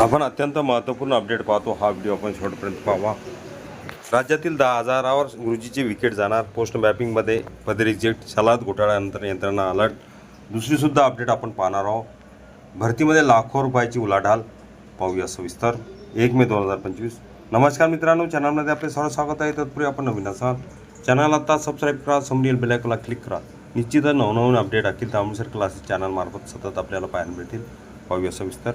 आपण अत्यंत महत्त्वपूर्ण अपडेट पाहतो. हा व्हिडिओ आपण शेवटपर्यंत पाहावा. राज्यातील दहा हजारावर गुरुजीचे विकेट जाणार. पोस्ट मॅपिंगमध्ये पदे रिजेक्ट सलाद घोटाळ्यानंतर यंत्रणा अलर्ट दुसरीसुद्धा अपडेट आपण पाहणार आहोत. भरतीमध्ये लाखो रुपयाची उलाढाल. पाहूया सविस्तर. एक मे दोन हजार पंचवीस. नमस्कार मित्रांनो चॅनलमध्ये आपले सर्व स्वागत आहे. तत्पूर्वी आपण नवीन असाल. चॅनल आता सबस्क्राईब करा समजेल बेलायकला क्लिक करा. निश्चितच नवनवीन अपडेट अखिल तांबूसर क्लासेस चॅनलमार्फत सतत आपल्याला पाहायला मिळतील. पाहूया सविस्तर.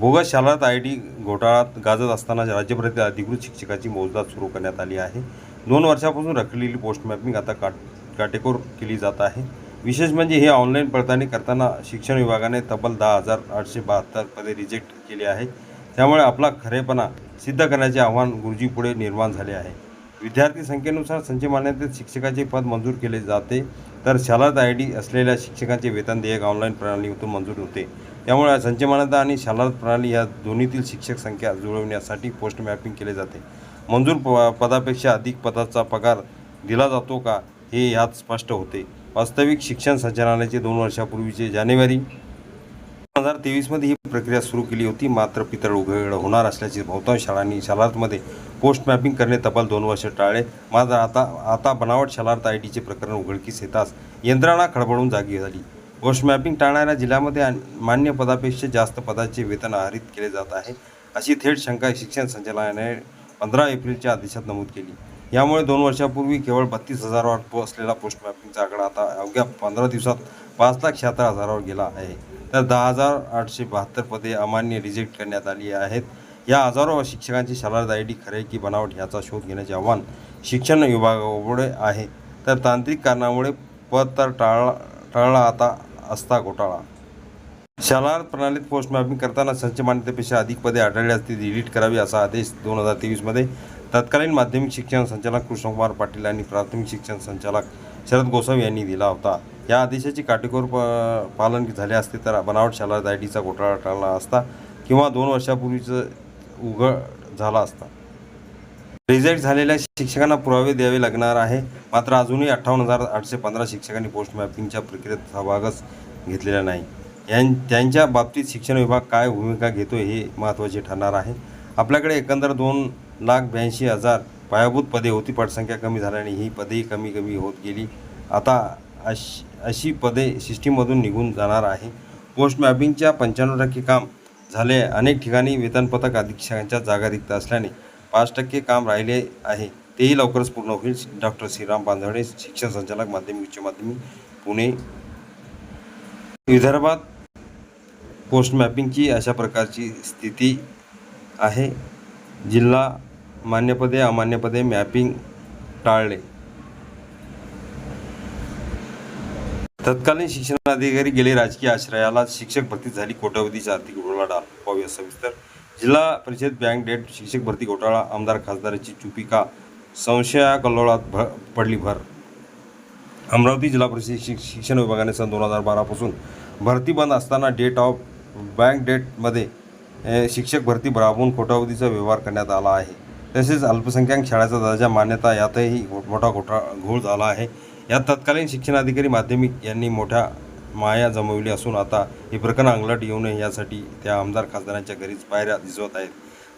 बोगस शालात आय डी घोटाळ्यात गाजत असताना राज्यभरातील अधिकृत शिक्षकाची मोजदाद सुरू करण्यात आली आहे. दोन वर्षापासून रखलेली पोस्ट मॅपिंग आता काट काटेकोर केली जात आहे. विशेष म्हणजे हे ऑनलाईन पडताळणी करताना शिक्षण विभागाने तब्बल दहा हजार आठशे बहात्तर पदे रिजेक्ट केले आहे. त्यामुळे आपला खरेपणा सिद्ध करण्याचे आव्हान गुरुजीपुढे निर्माण झाले आहे. विद्यार्थी संख्येनुसार संच मान्यतेत शिक्षकाचे पद मंजूर केले जाते तर शालात आय डी असलेल्या शिक्षकांचे वेतन देयक ऑनलाईन प्रणालीतून मंजूर होते. त्यामुळे संचमानता आणि शालात प्रणाली या दोन्हीतील शिक्षक संख्या जुळवण्यासाठी पोस्ट मॅपिंग केले जाते. मंजूर प पदापेक्षा अधिक पदाचा पगार दिला जातो का हे यात स्पष्ट होते. वास्तविक शिक्षण संचालनालयाचे दोन वर्षापूर्वीचे जानेवारी दोन हजार तेवीसमध्ये ही प्रक्रिया सुरू केली होती. मात्र पितळ उघड होणार असल्याचे बहुतांश शाळांनी शालार्थमध्ये पोस्ट मॅपिंग करणे तब्बल दोन वर्ष टाळले. मात्र आता आता बनावट शालार्थ आय टीचे प्रकरण उघडकीस येताच यंत्रणा खडबडून जागी झाली. पोस्ट मॅपिंग टाळणाऱ्या जिल्ह्यामध्ये मान्य पदापेक्षा जास्त पदाचे वेतन आहरित केले जात आहे. अशी थेट शंका शिक्षण संचालनालयाने पंधरा एप्रिलच्या आदेशात नमूद केली. यामुळे दोन वर्षापूर्वी केवळ बत्तीस हजारावर पो- असलेला पोस्ट मॅपिंगचा आकडा आता अवघ्या पंधरा दिवसात पाच लाख शहात्तर हजारावर गेला आहे. तर दहा हजार आठशे बहात्तर पदे अमान्य रिजेक्ट करण्यात आली आहेत. या हजारो शिक्षकांची शालार्थ आय डी खरे की बनावट याचा शोध घेण्याचे आव्हान शिक्षण विभागापुढे आहे. तर तांत्रिक कारणामुळे पद तर टाळ टाळला आता असता घोटाळा. शालार्थ प्रणालीत पोस्ट मॅपिंग करताना संच मान्यतेपेक्षा अधिक पदे आढळल्यास ती डिलीट करावी असा आदेश दोन हजार तेवीसमध्ये तत्कालीन माध्यमिक शिक्षण संचालक कृष्णकुमार पाटील आणि प्राथमिक शिक्षण संचालक शरद गोसावी यांनी दिला होता. या आदेशाचे काटेकोर प पालन झाले असते तर बनावट शालार्थ आय डीचा घोटाळा टाळला असता किंवा दोन वर्षापूर्वीचं उघड झाला असता. रिजेक्ट झालेल्या शिक्षकांना पुरावे द्यावे लागणार आहे. मात्र अजूनही अठ्ठावन्न हजार आठशे पंधरा शिक्षकांनी पोस्ट मॅपिंगच्या प्रक्रियेत सहभागच घेतलेला नाही. यां त्यांच्या बाबतीत शिक्षण विभाग काय भूमिका घेतो हे महत्त्वाचे ठरणार आहे. आपल्याकडे एकंदर दोन लाख ब्याऐंशी हजार पायाभूत पदे होती. पटसंख्या कमी झाल्याने ही पदेही कमी कमी होत गेली. आता अशी अशी पदे सिस्टीममधून निघून जाणार आहे. पोस्ट मॅपिंगच्या पंच्याण्णव टक्के काम झाले. अनेक ठिकाणी वेतनपथक अधीक्षकांच्या जागा रिक्त असल्याने पाच टक्के काम राहिले आहे. तेही लवकरच पूर्ण होईल. डॉक्टर श्रीराम बांधवडे शिक्षण संचालक माध्यमिक उच्च माध्यमिक पुणे. विदर्भात पोस्ट मॅपिंगची अशा प्रकारची स्थिती आहे. जिल्हा मान्यपदे अमान्यपदे मॅपिंग टाळले. तत्कालीन शिक्षणाधिकारी गेले राजकीय आश्रयाला शिक्षक भरती झाली. कोट्यवधीच्या आर्थिक उलाढाल पाहूया सविस्तर जिल्हा परिषद बँक डेट शिक्षक भरती घोटाळा आमदार खासदाराची चुपिका संशया कल्लोळात भ पडली भर. अमरावती जिल्हा परिषद शिक शिक्षण विभागाने सन दोन हजार बारापासून भरती बंद असताना डेट ऑफ बँक डेटमध्ये शिक्षक भरती राबवून खोटावधीचा व्यवहार करण्यात आला आहे. तसेच अल्पसंख्याक शाळेचा दर्जा मान्यता यातही मोठा घोटा घोळ झाला आहे. यात तत्कालीन शिक्षणाधिकारी माध्यमिक यांनी मोठ्या माया जमवली असून आता हे प्रकरण अंगलट येऊ नये यासाठी त्या आमदार खासदारांच्या घरीच पायऱ्या दिसवत आहेत.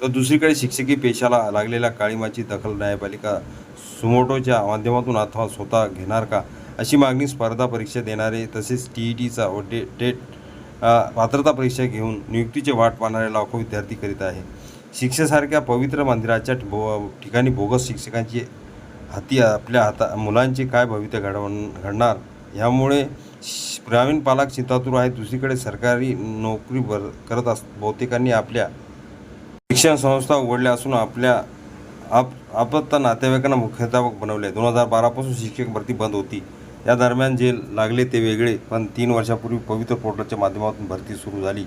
तर दुसरीकडे शिक्षकी पेशाला लागलेल्या काळीमाची दखल न्यायपालिका सुमोटोच्या माध्यमातून अथवा स्वतः घेणार का? अशी मागणी स्पर्धा परीक्षा देणारे तसेच टी ई टीचा व डे टेट पात्रता परीक्षा घेऊन नियुक्तीचे वाट पाहणारे लाखो विद्यार्थी करीत आहे. शिक्षेसारख्या पवित्र मंदिराच्या भो ठिकाणी बोगस शिक्षकांची हाती आपल्या हाता मुलांचे काय भवित्य घडवण घडणार? ह्यामुळे ग्रामीण पालक चिंतातूर आहेत. दुसरीकडे सरकारी नोकरी भर करत अस बहुतेकांनी आपल्या शिक्षण संस्था उघडल्या असून आपल्या आप आपत्ता नातेवाईकांना मुख्याध्यापक बनवले. दोन हजार बारापासून शिक्षक भरती बंद होती. या दरम्यान जे लागले ते वेगळे पण तीन वर्षापूर्वी पवित्र पोर्टलच्या माध्यमातून भरती सुरू झाली.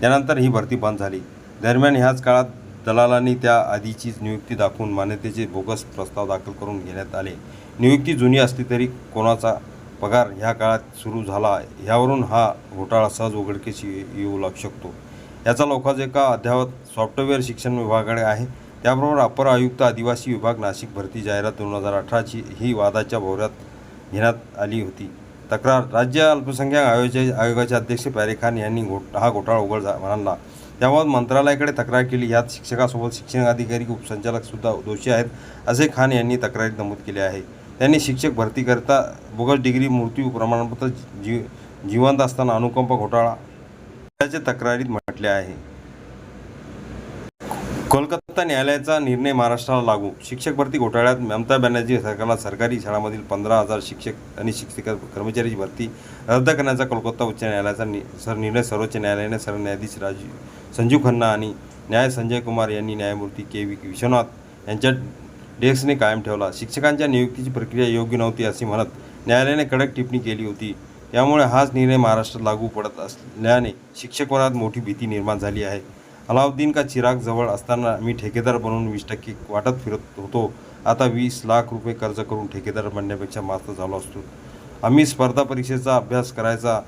त्यानंतर ही भरती बंद झाली. दरम्यान ह्याच काळात दलालांनी त्या आधीचीच नियुक्ती दाखवून मान्यतेचे बोगस प्रस्ताव दाखल करून घेण्यात आले. नियुक्ती जुनी असली तरी कोणाचा पगार ह्या काळात सुरू झाला ह्यावरून हा घोटाळा सहज उघडकीस येऊ लागू शकतो. याचा लोकांचा अद्यावत सॉफ्टवेअर शिक्षण विभागाकडे आहे. त्याबरोबर अपर आयुक्त आदिवासी विभाग नाशिक भरती जाहिरात दोन हजार अठराची ही वादाच्या भोवऱ्यात घेण्यात आली होती. तक्रार राज्य अल्पसंख्याक आयोगाचे आयोगाचे अध्यक्ष पॅरे खान यांनी घोट हा घोटाळा उघड झा- मानला. त्याबाबत मंत्रालयाकडे तक्रार केली. यात शिक्षकासोबत शिक्षण अधिकारी उपसंचालकसुद्धा दोषी आहेत असे खान यांनी तक्रारीत नमूद केले आहे. त्यांनी शिक्षक भरतीकरिता बोगस डिग्री मृत्यू प्रमाणपत्र जी जिवंत असताना अनुकंप घोटाळा त्याच्या तक्रारीत म्हटले आहे. कोलकाता न्यायालयाचा निर्णय महाराष्ट्राला लागू. शिक्षक भरती घोटाळ्यात ममता बॅनर्जी सरकारला सरकारी शाळांमधील पंधरा हजार शिक्षक आणि शिक्षिका कर्मचारीची भरती रद्द करण्याचा कोलकाता उच्च न्यायालयाचा नि सर निर्णय सर्वोच्च न्यायालयाने सरन्यायाधीश राजीव संजीव खन्ना आणि न्याय संजय कुमार यांनी न्यायमूर्ती के व्ही विश्वनाथ यांच्या डेस्कने कायम ठेवला. शिक्षकांच्या नियुक्तीची प्रक्रिया योग्य नव्हती असे म्हणत न्यायालयाने कडक टिप्पणी केली होती. त्यामुळे हाच निर्णय महाराष्ट्रात लागू पडत असल्याने शिक्षक वर्गात मोठी भीती निर्माण झाली आहे. अलाउद्दीन का चिराग जवळ असताना मी ठेकेदार बनून वीस टक्के वाटत फिरत होतो. आता वीस लाख रुपये कर्ज करून ठेकेदार बनण्यापेक्षा मास्त झालो असतो. आम्ही स्पर्धा परीक्षेचा अभ्यास करायचा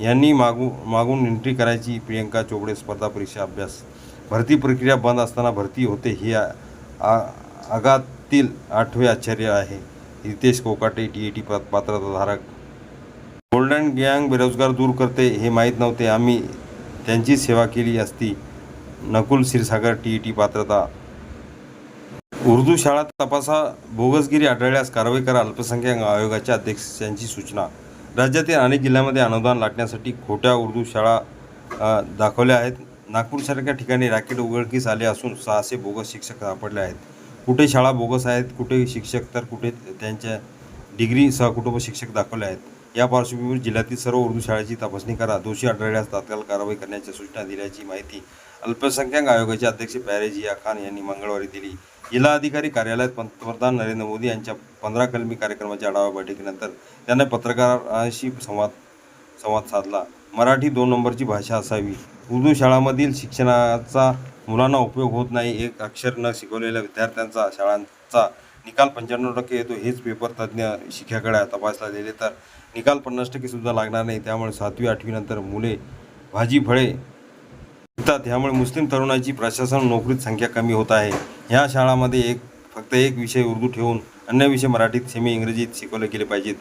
यांनी मागू मागून एंट्री करायची प्रियंका चोपडे स्पर्धा परीक्षा अभ्यास. भरती प्रक्रिया बंद असताना भरती होते हे आगातील आठवे आश्चर्य आहे. Ritesh Kokate T A T पात्रताधारक. Golden गँग बेरोजगार दूर करते हे माहीत नव्हते. आम्ही त्यांची सेवा केली असती. Nakul Kshirsagar T E T पात्रता. उर्दू शाळा तपासा बोगसगिरी आढळल्यास कारवाई करा अल्पसंख्याक आयोगाच्या अध्यक्षांची सूचना. राज्यातील अनेक जिल्ह्यामध्ये अनुदान लाटण्यासाठी खोट्या उर्दू शाळा दाखवल्या आहेत. नागपूरसारख्या ठिकाणी रॅकेट उघडकीस आले असून सहाशे बोगस शिक्षक सापडले आहेत. कुठे शाळा बोगस आहेत कुठे शिक्षक तर कुठे त्यांच्या डिग्री सहकुटुंब शिक्षक दाखवले आहेत. या पार्श्वभूमीवर जिल्ह्यातील सर्व उर्दू शाळेची तपासणी करा. दोषी आढळल्यास तात्काळ कारवाई करण्याच्या सूचना दिल्याची माहिती अल्पसंख्याक आयोगाचे अध्यक्ष पॅरेजिया खान यांनी मंगळवारी दिली. जिल्हाधिकारी कार्यालयात पंतप्रधान नरेंद्र मोदी यांच्या पंधरा कलमी कार्यक्रमाच्या आढावा बैठकीनंतर त्यांनी पत्रकारांशी संवाद संवाद साधला. मराठी दोन नंबरची भाषा असावी. उर्दू शाळांमधील शिक्षणाचा मुलांना उपयोग होत नाही. एक अक्षर न शिकवलेल्या विद्यार्थ्यांचा शाळांचा निकाल पंच्याण्णव टक्के येतो. हेच पेपर तज्ज्ञ शिक्षकाकडे तपासला गेले तर निकाल पन्नास टक्के सुद्धा लागणार नाही. त्यामुळे सातवी आठवीनंतर मुले भाजी फळे शिकतात ह्यामुळे मुस्लिम तरुणाची प्रशासन नोकरीत संख्या कमी होत आहे. ह्या शाळांमध्ये एक फक्त एक विषय उर्दू ठेवून अन्य विषय मराठीत सेमी इंग्रजीत शिकवले गेले पाहिजेत.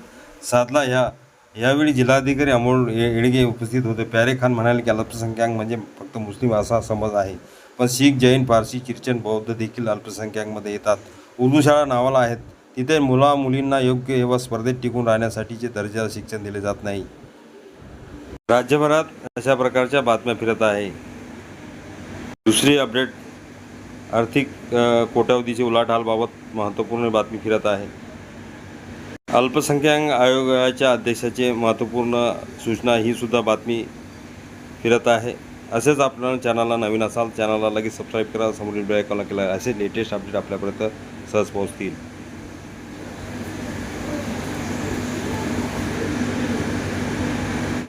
साधला ह्या यावेळी जिल्हाधिकारी अमोल ये- येडगे उपस्थित होते. प्यारे खान म्हणाले की अल्पसंख्याक म्हणजे फक्त मुस्लिम असा समज आहे. पण शीख जैन पारसी ख्रिश्चन बौद्ध देखील अल्पसंख्याकमध्ये येतात. उर्दू शाळा नावाला आहेत. तिथे मुला मुलींना योग्य व स्पर्धेत टिकून राहण्यासाठीचे दर्जा शिक्षण दिले जात नाही. राज्यभरात अशा प्रकारच्या बातम्या फिरत आहे. दुसरी अपडेट आर्थिक अ, कोट्यावधीचे उलाढालबाबत महत्त्वपूर्ण बातमी फिरत आहे. अल्पसंख्याक आयोगाच्या अध्यक्षाचे महत्त्वपूर्ण सूचना ही सुद्धा बातमी फिरत आहे. असेच आपल्या चॅनलला नवीन असाल चॅनलला लगेच सबस्क्राईब करा. समोरील बेल आयकॉनला केला असे लेटेस्ट अपडेट आपल्यापर्यंत सहज पोहोचतील.